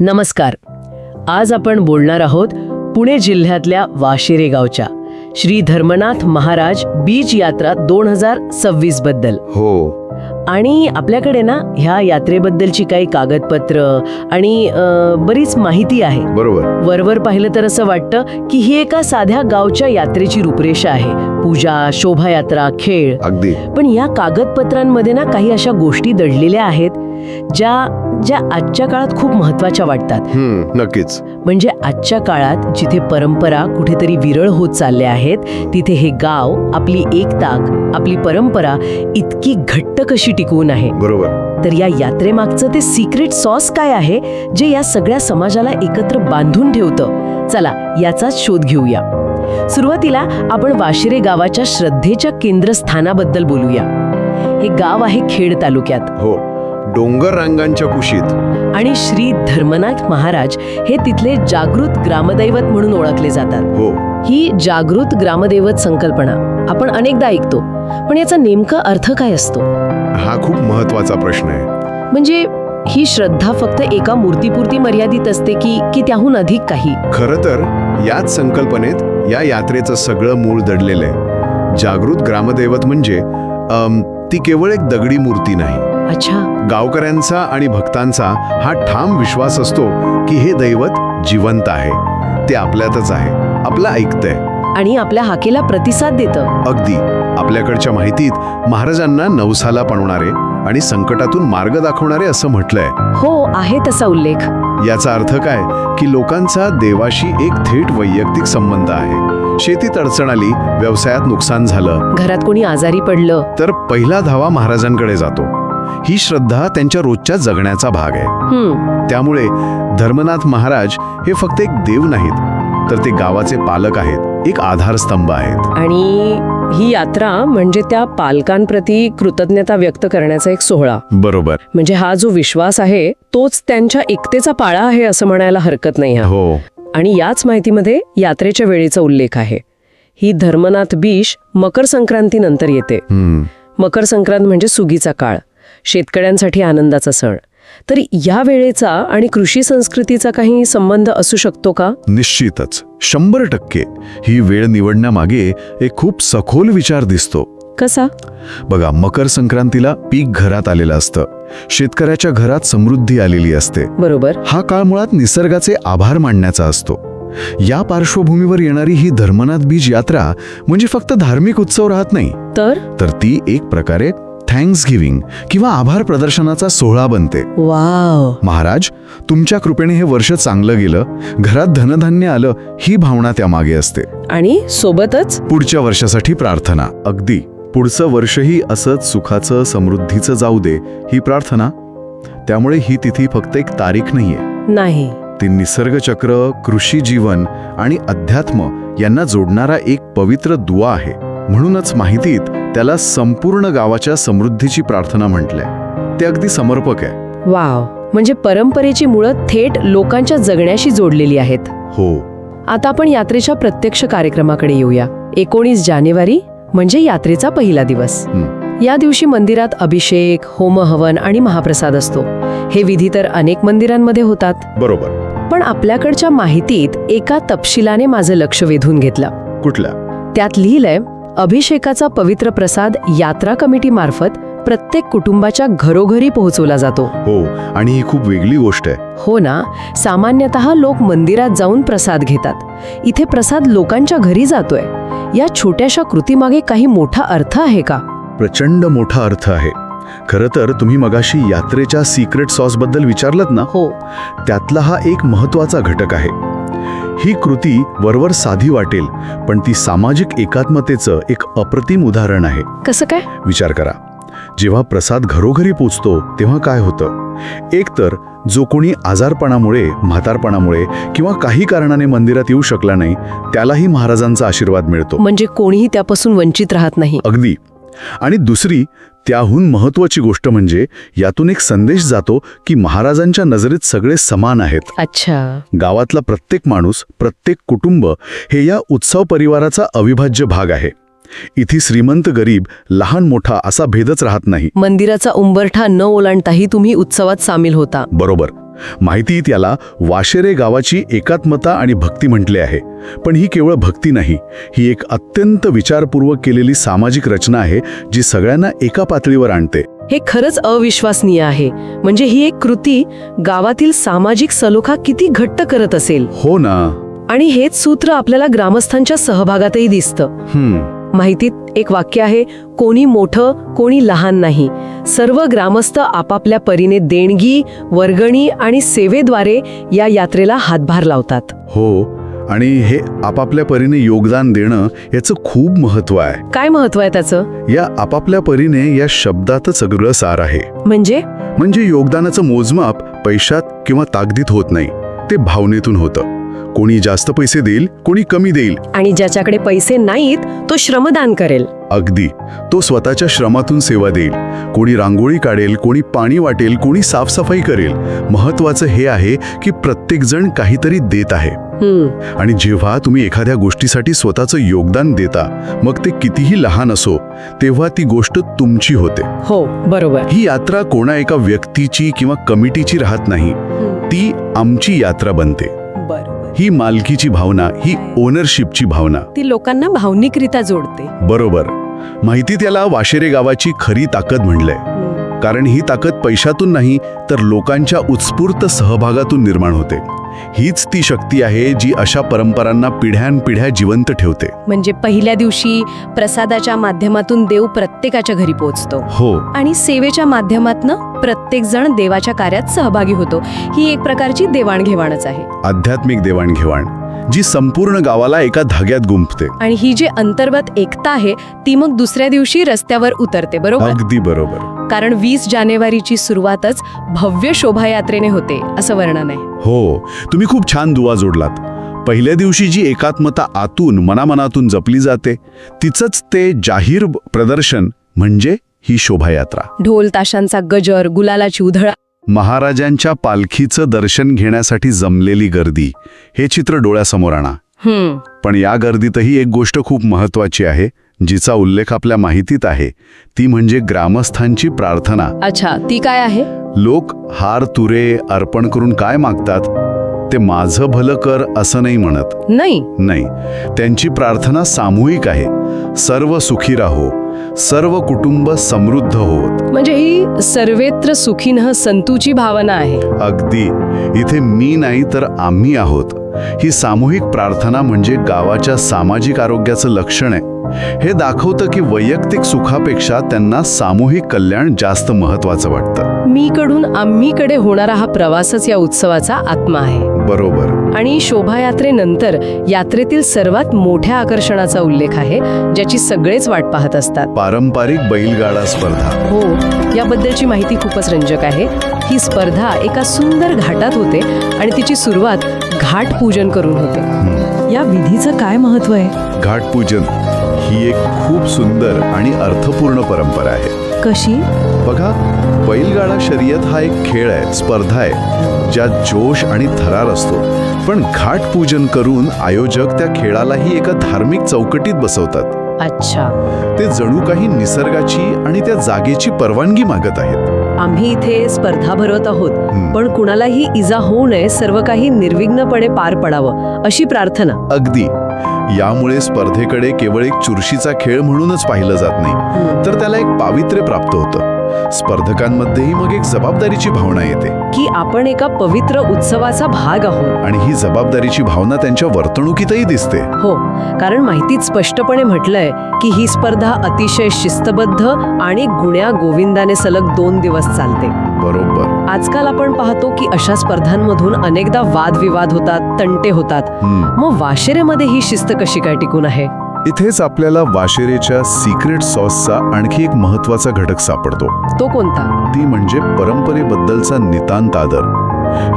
नमस्कार. आज आपण बोलणार आहोत पुणे जिल्ह्यातल्या वाशिरे गावच्या. श्री धर्मनाथ महाराज बीच यात्रा दोन हजार सव्वीसबद्दल. हो. आणि आपल्याकडे ना ह्या यात्रेबद्दलची काही कागदपत्र आणि बरीच माहिती आहे. बरोबर. वरवर पाहिलं तर असं वाटतं की ही एका साध्या गावच्या यात्रेची रूपरेषा आहे. पूजा शोभायात्रा खेळ. अगदी. पण या कागदपत्रांमध्ये ना काही अशा गोष्टी दडलेल्या आहेत ज्या ज्या आजच्या काळात खूप महत्त्वाच्या वाटतात. नक्कीच. म्हणजे आजच्या काळात जिथे परंपरा कुठेतरी विरळ होत चालल्या आहेत तिथे हे गाव आपली एकताक आपली परंपरा इतकी घट्ट कशी टिकवून आहे? बरोबर. तर या यात्रेमागचं ते सिक्रेट सॉस काय आहे जे या सगळ्या समाजाला एकत्र बांधून ठेवतं? चला याचाच शोध घेऊया. सुरुवातीला आपण वाशिरे गावाच्या श्रद्धेच्या केंद्रस्थानाबद्दल बोलूया. हे गाव आहे खेड तालुक्यात. हो डोंगर रांगांच्या कुशीत. आणि श्री धर्मनाथ महाराज हे तिथले जागृत ग्रामदैवत म्हणून ओळखले जातात. हो. ही जागृत ग्रामदैवत संकल्पना आपण अनेकदा ऐकतो पण याचा नेमका अर्थ काय असतो? हा खूप महत्त्वाचा प्रश्न आहे. म्हणजे ही श्रद्धा फक्त एका मूर्तीपुरती मर्यादित असते की की त्याहून अधिक काही? खरं तर याच संकल्पनेत या यात्रेचं सगळं मूळ दडलेलं आहे. जागृत ग्रामदैवत म्हणजे ती केवळ एक दगडी मूर्ती नाही. अच्छा. गावकऱ्यांचा आणि भक्तांचा हा ठाम विश्वास असतो की हे दैवत जिवंत आहे. ते आपल्यातच आहे. आपलं ऐकतंय. आणि आपल्या हाकेला प्रतिसाद देतं. अगदी. आपल्याकडच्या माहितीत महाराजांना नवसाला पणवणारे आणि संकटातून मार्ग दाखवणारे असं म्हटलंय. हो आहे तसा उल्लेख. याचा अर्थ काय? की लोकांचा देवाशी एक थेट वैयक्तिक संबंध आहे. शेतीत अडचण आली व्यवसायात नुकसान झालं. घरात कोणी आजारी पडलं. तर पहिला धावा महाराजांकडे जातो. ही श्रद्धा त्यांच्या रोजच्या जगण्याचा भाग आहे. त्यामुळे धर्मनाथ महाराज हे फक्त एक देव नाहीत तर ते गावाचे पालक आहेत एक आधारस्तंभ आहेत. आणि ही यात्रा म्हणजे त्या पालकांप्रती कृतज्ञता व्यक्त करण्याचा एक सोहळा. बरोबर. म्हणजे हा जो विश्वास आहे तोच त्यांच्या एकतेचा पाळा आहे असं म्हणायला हरकत नाही हा. हो. आणि याच माहितीमध्ये यात्रेच्या वेळेचा उल्लेख आहे. ही धर्मनाथ बीश मकर संक्रांतीनंतर येते. हम्म. मकर संक्रांत म्हणजे सुगीचा काळ. शेतकऱ्यांसाठी आनंदाचा सण. तर या वेळेचा आणि कृषी संस्कृतीचा काही संबंध असू शकतो का? निश्चितच. शंभर टक्के. ही वेळ निवडण्यामागे एक खूप सखोल विचार दिसतो. कसा? बघा मकर संक्रांतीला पीक घरात आलेलं असतं. शेतकऱ्याच्या घरात समृद्धी आलेली असते. बरोबर. हा काळ मुळात निसर्गाचे आभार मानण्याचा असतो. या पार्श्वभूमीवर येणारी ही धर्मनाथ बीज यात्रा म्हणजे फक्त धार्मिक उत्सव राहत नाही. तर? तर ती एक प्रकारे थँक्स गिव्हिंग किंवा आभार प्रदर्शनाचा सोहळा बनते. वाव. महाराज तुमच्या कृपेने हे वर्ष चांगलं गेलं घरात धनधान्य आलं ही भावना त्यामागे असते. आणि सोबतच? पुढच्या वर्षासाठी प्रार्थना. अगदी. पुढचं वर्षही असंच सुखाचं समृद्धीचं जाऊ दे ही प्रार्थना. त्यामुळे ही तिथी फक्त एक तारीख नाहीये. नाही. ती निसर्गचक्र कृषी जीवन आणि अध्यात्म यांना जोडणारा एक पवित्र दुवा आहे. म्हणूनच माहितीत त्याला संपूर्ण गावाच्या समृद्धीची प्रार्थना म्हटलंय. ते अगदी समर्पक आहे. वाव. म्हणजे परंपरेची मुळं थेट लोकांच्या जगण्याशी जोडलेली आहेत. हो. आता आपण यात्रेच्या प्रत्यक्ष कार्यक्रमाकडे येऊया. एकोणीस जानेवारी म्हणजे यात्रेचा पहिला दिवस. या दिवशी मंदिरात अभिषेक होमहवन आणि महाप्रसाद असतो. हे विधी तर अनेक मंदिरांमध्ये होतात. बरोबर. पण आपल्याकडच्या माहितीत एका तपशिलाने माझं लक्ष वेधून घेतलं. कुठल्या त्यात लिहिलंय अभिषेकाचा पवित्र प्रसाद यात्रा कमिटी मार्फत प्रत्येक कुटुंबाच्या घरोघरी पोहोचवला जातो. हो आणि ही खूप वेगळी गोष्ट आहे. हो ना सामान्यतः लोक मंदिरात जाऊन प्रसाद घेतात. इथे प्रसाद लोकांच्या घरी जातोय. या छोट्याशा कृतीमागे काही मोठा अर्थ आहे का? प्रचंड मोठा अर्थ आहे. खरं तर तुम्ही मगाशी यात्रेच्या सिक्रेट सॉसबद्दल विचारलत ना? हो. त्यातला हा एक महत्त्वाचा घटक आहे. ही कृती वरवर साधी वाटेल पण ती सामाजिक एकात्मतेचं एक अप्रतिम उदाहरण आहे. कसं काय? विचार करा. जेव्हा प्रसाद घरोघरी पोचतो तेव्हा काय होतं? एकतर जो कोणी आजारपणामुळे म्हातारपणामुळे किंवा काही कारणाने मंदिरात येऊ शकला नाही त्यालाही महाराजांचा आशीर्वाद मिळतो. म्हणजे कोणीही त्यापासून वंचित राहत नाही. अगदी. आणि दुसरी त्याहून महत्वाची गोष्ट म्हणजे यातून एक संदेश जातो की महाराजांच्या नजरेत सगळे समान आहेत. अच्छा. गावातला प्रत्येक माणूस प्रत्येक कुटुंब हे या उत्सव परिवाराचा अविभाज्य भाग आहे. इथे श्रीमंत गरीब लहान मोठा असा भेदच राहत नाही. मंदिराचा उंबरठा न ओलांडताही तुम्ही उत्सवात सामील होता. बरोबर. माहितीत याला वाशेरे गावाची एकात्मता आणि भक्ती म्हटले आहे. पण ही केवळ भक्ती नाही ही एक अत्यंत विचारपूर्वक केलेली सामाजिक रचना आहे जी सगळ्यांना एका पातळीवर आणते. हे खरंच अविश्वसनीय आहे. म्हणजे ही एक कृती गावातील सामाजिक सलोखा किती घट्ट करत असेल. हो ना. आणि हेच सूत्र आपल्याला ग्रामस्थांच्या सहभागातही दिसतं. हम्म. माहितीत एक वाक्य आहे कोणी मोठं कोणी लहान नाही. सर्व ग्रामस्थ आपापल्या परीने देणगी वर्गणी आणि सेवेद्वारे या यात्रेला हातभार लावतात. हो आणि हे आपापल्या परीने योगदान देणं याचं खूप महत्त्व आहे. काय महत्त्व आहे त्याचं? या आपापल्या परीने या शब्दातच सगळं सार आहे. म्हणजे? म्हणजे योगदानाचं मोजमाप पैशात किंवा ताकदीत होत नाही ते भावनेतून होतं. कोणी जास्त पैसे देईल कोणी कमी देईल. आणि ज्याच्याकडे पैसे नाहीत तो श्रमदान करेल. अगदी. तो स्वतःच्या श्रमातून सेवा देईल. कोणी रांगोळी काढेल कोणी पाणी वाटेल कोणी साफसफाई करेल. महत्वाचं हे आहे की प्रत्येकजण काहीतरी देत आहे. आणि जेव्हा तुम्ही एखाद्या गोष्टीसाठी स्वतःचं योगदान देता मग ते कितीही लहान असो तेव्हा ती गोष्ट तुमची होते. हो बरोबर. ही यात्रा कोणा एका व्यक्तीची किंवा कमिटीची राहत नाही. ती आमची यात्रा बनते. ही मालकीची भावना ही ओनरशिपची भावना. ती लोकांना भावनिकरित्या जोडते. बरोबर. माहिती त्याला वाशेरे गावाची खरी ताकद म्हणलंय. कारण ही ताकद पैशातून नाही तर लोकांच्या उत्स्फूर्त सहभागातून निर्माण होते. हीच ती शक्ती आहे जी अशा परंपरांना पिढ्यानपिढ्या जिवंत ठेवते. म्हणजे पहिल्या दिवशी प्रसादाच्या माध्यमातून देव प्रत्येकाच्या घरी पोहोचतो. हो. आणि सेवेच्या माध्यमातनं प्रत्येक जण देवाच्या कार्यात सहभागी होतो. ही एक प्रकारची देवाणघेवाणच आहे. आध्यात्मिक देवाणघेवाण. जी संपूर्ण गावाला एका धाग्यात गुंफते. आणि ही जी अंतर्गत एकता आहे ती मग दुसऱ्या दिवशी रस्त्यावर उतरते बरोबर? अगदी बरोबर. कारण वीस जानेवारीची सुरुवातच भव्य शोभायात्रेने होते असं वर्णन आहे. हो तुम्ही खूप छान दुवा जोडलात. पहिल्या दिवशी जी एकात्मता आतून मनामनातून जपली जाते तिचंच ते जाहीर प्रदर्शन म्हणजे ही शोभायात्रा. ढोल ताशांचा गजर गुलालाची उधळ महाराजांच्या पालखीचं दर्शन घेण्यासाठी जमलेली गर्दी. हे चित्र डोळ्यासमोर आणा. पण या गर्दीतही एक गोष्ट खूप महत्वाची आहे जिचा उल्लेख आपल्या माहितीत आहे. ती म्हणजे ग्रामस्थांची प्रार्थना. अच्छा ती काय आहे? लोक हार तुरे अर्पण करून काय मागतात? ते माझं भलं कर असं नाही म्हणत. नाही. नाही. त्यांची प्रार्थना सामूहिक आहे. सर्व सुखी राहो. सर्व कुटुंब समृद्ध होत. म्हणजे ही सर्वेत्र सुखीनः संतूची भावना आहे. अगदी. इथे मी नाही तर आम्ही आहोत. ही सामूहिक प्रार्थना म्हणजे गावाच्या सामाजिक आरोग्याचं लक्षण आहे. हे दाखवतं की वैयक्तिक सुखापेक्षा त्यांना सामूहिक कल्याण जास्त महत्वाचं वाटतं. मी कडून आम्हीकडे होणारा हा प्रवासच या उत्सवाचा आत्मा आहे. बरोबर. आणि शोभायात्रेनंतर यात्रेतील सर्वात मोठ्या आकर्षणाचा उल्लेख आहे ज्याची सगळेच वाट पाहत असतात. पारंपरिक बैलगाडा स्पर्धा. हो याबद्दलची माहिती खूपच रंजक आहे. ही स्पर्धा एका सुंदर घाटात होते आणि तिची सुरुवात घाट पूजन करून होते. या विधीचं काय महत्त्व आहे? घाटपूजन ही एक खूप सुंदर आणि अर्थपूर्ण परंपरा आहे. कशी? बघा बैलगाडा शर्यत हा एक खेळ आहे स्पर्धा आहे ज्यात जोश आणि थरार असतो. पण घाटपूजन करून आयोजक त्या खेळालाही एका धार्मिक चौकटीत बसवतात. अच्छा. ते जणू काही निसर्गाची आणि त्या जागेची परवानगी मागत आहेत. आम्ही इथे स्पर्धा भरवत आहोत. पण कुणालाही इजा होऊ नये सर्व काही निर्विघ्नपणे पार पडावं अशी प्रार्थना. अगदी. यामुळे स्पर्धेकडे केवळ एक चुरशीचा खेळ म्हणूनच पाहिलं जात नाही. तर त्याला एक पावित्र्य प्राप्त होतं. स्पर्धकांमध्येही मग एक जबाबदारीची भावना येते. की आपण एका पवित्र उत्सवाचा भाग आहोत. आणि ही जबाबदारीची भावना त्यांच्या वर्तणुकीतही दिसते. हो कारण माहितीत स्पष्टपणे म्हटलंय की ही स्पर्धा अतिशय शिस्तबद्ध आणि गुण्या गोविंदाने सलग दोन दिवस चालते. बरोबर. आजकाल आपण पाहतो की अशा स्पर्धांमधून अनेकदा वादविवाद होतात तंटे होतात. मग वाशेरेमध्ये ही शिस्त कशी काय टिकून आहे? इथेच आपल्याला वाशेरेच्या सिक्रेट सॉसचा आणखी एक महत्त्वाचा घटक सापडतो. तो कोणता? ती म्हणजे परंपरेबद्दलचा नितांत आदर.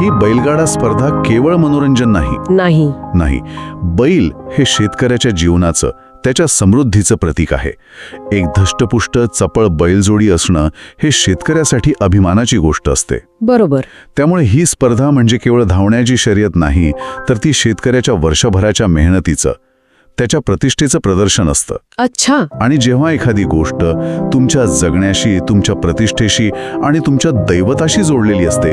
ही बैलगाडा स्पर्धा केवळ मनोरंजन नाही. नाही. नाही. बैल हे शेतकऱ्याच्या जीवनाचं त्याच्या समृद्धीचं प्रतीक आहे. एक धष्टपुष्ट चपळ बैलजोडी असणं हे शेतकऱ्यासाठी अभिमानाची गोष्ट असते. बरोबर. त्यामुळे ही स्पर्धा म्हणजे केवळ धावण्याची शर्यत नाही तर ती शेतकऱ्याच्या वर्षभराच्या मेहनतीचं त्याच्या प्रतिष्ठेचं प्रदर्शन असतं. अच्छा. आणि जेव्हा एखादी गोष्ट तुमच्या जगण्याशी तुमच्या प्रतिष्ठेशी आणि तुमच्या दैवताशी जोडलेली असते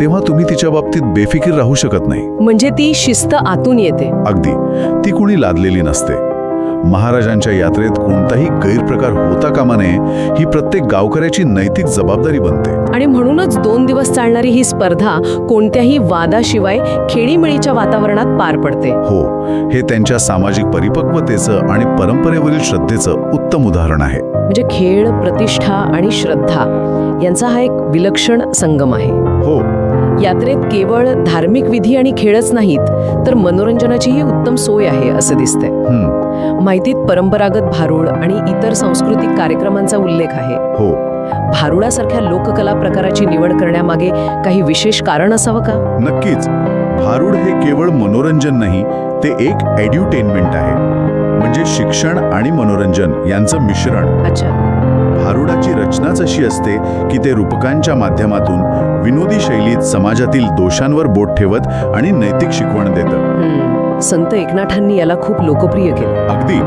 तेव्हा तुम्ही तिच्या बाबतीत बेफिकीर राहू शकत नाही. म्हणजे ती शिस्त आतून येते. अगदी. ती कुणी लादलेली नसते. महाराजांच्या यात्रेत कोणताही गैरप्रकार होता कामा नये ही प्रत्येक गावकऱ्याची नैतिक जबाबदारी बनते. आणि म्हणूनच दोन दिवस चालणारी ही स्पर्धा कोणत्याही वादाशिवाय खेळीमेळीच्या वातावरणात पार पडते. हो हे त्यांच्या सामाजिक परिपक्वतेचं आणि परंपरेवरील श्रद्धेचं उत्तम उदाहरण आहे. म्हणजे खेळ प्रतिष्ठा आणि श्रद्धा यांचा हा एक विलक्षण संगम आहे. हो. यात्रेत केवळ धार्मिक विधी आणि खेळच नाहीत तर मनोरंजनाचीही उत्तम सोय आहे असं दिसतंय. माहितीत परंपरागत भारुड आणि इतर सांस्कृतिक कार्यक्रमांचा उल्लेख आहे. हो. भारुडासारख्या लोककला प्रकाराची निवड करण्यामागे काही विशेष कारण असावं का? नक्कीच. भारूड हे केवळ मनोरंजन नाही ते एक एड्युटेनमेंट आहे. म्हणजे शिक्षण आणि मनोरंजन यांचं मिश्रण. अच्छा. भारुडाची रचनाच अशी असते की ते रूपकांच्या माध्यमातून विनोदी शैलीत समाजातील दोषांवर बोट ठेवत आणि नैतिक शिकवण देतं. संत एकनाथांनी याला खूप लोकप्रिय केलं. अगदी.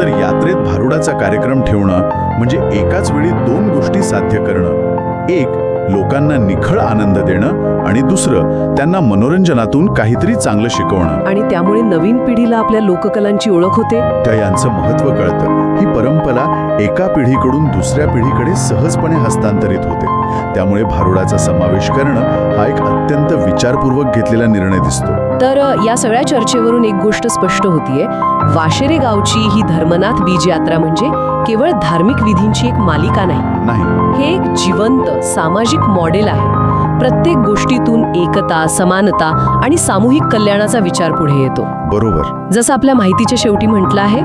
तर यात्रेत भारुडाचा कार्यक्रम ठेवणं म्हणजे एकाच वेळी दोन गोष्टी साध्य करणं. एक लोकांना निखळ आनंद देणं आणि दुसरं त्यांना मनोरंजनातून काहीतरी चांगलं शिकवणं. आणि त्यामुळे नवीन पिढीला आपल्या लोककलांची ओळख होते. त्या यांचं महत्त्व कळतं. ही परंपरा एका पिढीकडून दुसऱ्या पिढीकडे सहजपणे हस्तांतरित होते. त्यामुळे भारुडाचा समावेश करणं हा एक अत्यंत विचारपूर्वक घेतलेला निर्णय दिसतो. तर या सगळ्या चर्चेवरून एक गोष्ट स्पष्ट होतीये. वाशेरे गावची ही धर्मनाथ बीज यात्रा म्हणजे केवळ धार्मिक विधींची एक मालिका नाही. नाही. हे एक जिवंत सामाजिक मॉडेल आहे. प्रत्येक गोष्टीतून एकता समानता आणि सामूहिक कल्याणाचा विचार पुढे येतो. बरोबर. जसं आपल्या माहितीच्या शेवटी म्हटलं आहे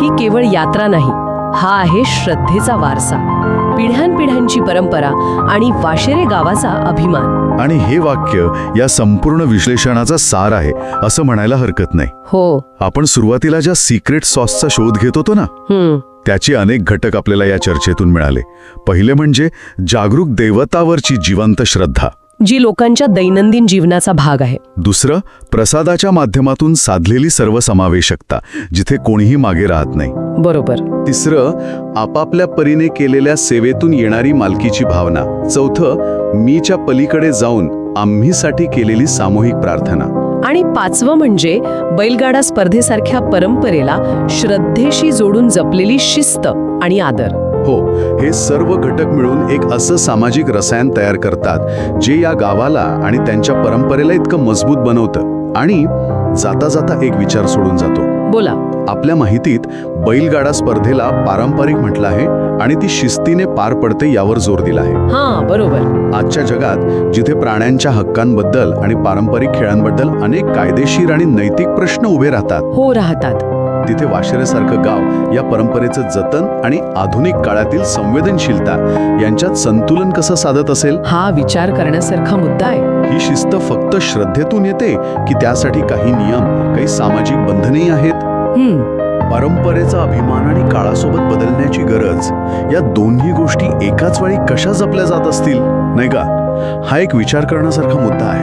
ही केवळ यात्रा नाही हा आहे श्रद्धेचा वारसा. पिढ्यानपिढ्यांची परंपरा आणि वाशेरे गावाचा अभिमान. आणि हे वाक्य या संपूर्ण विश्लेषणाचा सार आहे असं म्हणायला हरकत नाही. हो. आपण सुरुवातीला ज्या सिक्रेट सॉसचा शोध घेत होतो ना त्याचे अनेक घटक आपल्याला या चर्चेतून मिळाले. पहिले म्हणजे जागरूक दैवतावरची जिवंत श्रद्धा. जी लोकांच्या दैनंदिन जीवनाचा भाग आहे. दुसरं प्रसादाच्या माध्यमातून साधलेली सर्वसमावेशकता जिथे कोणीही मागे राहत नाही. बरोबर. तिसरं आपापल्या परीने केलेल्या सेवेतून येणारी मालकीची भावना. चौथं मीच्या पलीकडे जाऊन आम्हीसाठी केलेली सामूहिक प्रार्थना. आणि पाचवं म्हणजे बैलगाडा स्पर्धेसारख्या परंपरेला श्रद्धेशी जोडून जपलेली शिस्त आणि आदर. हो हे सर्व घटक मिळून एक असं सामाजिक रसायन तयार करतात जे या गावाला आणि त्यांच्या परंपरेला इतकं मजबूत बनवतं. आणि जाता जाता एक विचार सोडून जातो. बोला. आपल्या माहितीत बैलगाडा स्पर्धेला पारंपरिक म्हटलं आहे आणि ती शिस्तीने पार पडते यावर जोर दिला आहे. हा बरोबर. आजच्या जगात जिथे प्राण्यांच्या हक्कांबद्दल आणि पारंपरिक खेळांबद्दल अनेक कायदेशीर आणि नैतिक प्रश्न उभे राहतात. हो राहतात. तिथे वाशेरेसारखं गाव या परंपरेचं जतन आणि आधुनिक काळातील संवेदनशीलता यांच्यात संतुलन कसं साधत असेल? हा विचार करण्यासारखा मुद्दा आहे. ही शिस्त फक्त श्रद्धेतून येते की त्यासाठी काही नियम काही सामाजिक बंधनेही आहेत? हम्म. परंपरेचा अभिमान आणि काळासोबत बदलण्याची गरज या दोन्ही गोष्टी एकाच वेळी कशा जपल्या जात असतील? नाही का? हा एक विचार करण्यासारखा मुद्दा आहे.